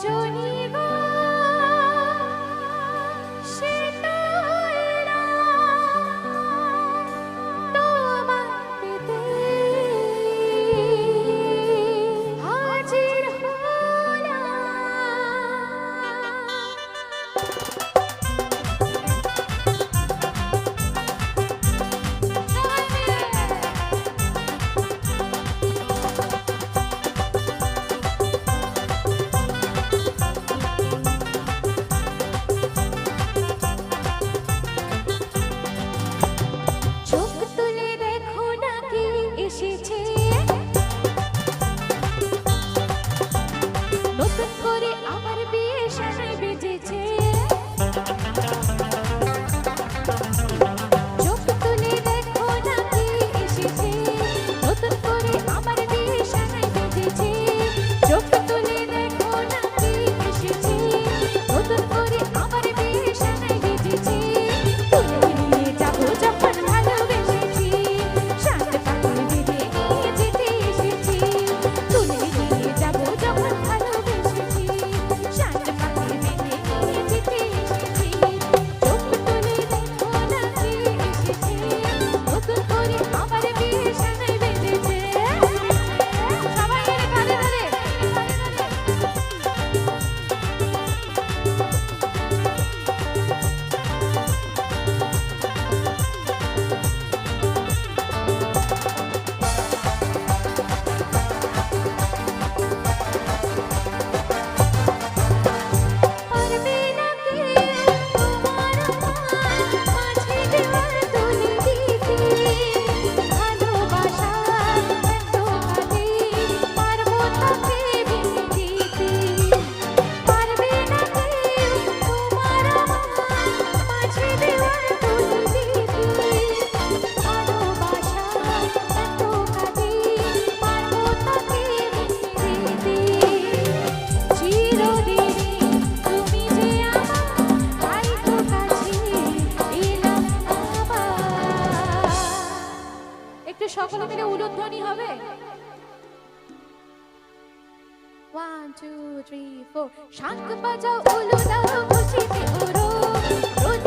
徐に সকলে মিলে উলুধ্বনি হবে। ওয়ান টু থ্রি ফোর শাঁখ বাজাও উলু খুশিতে উড়ো রোজ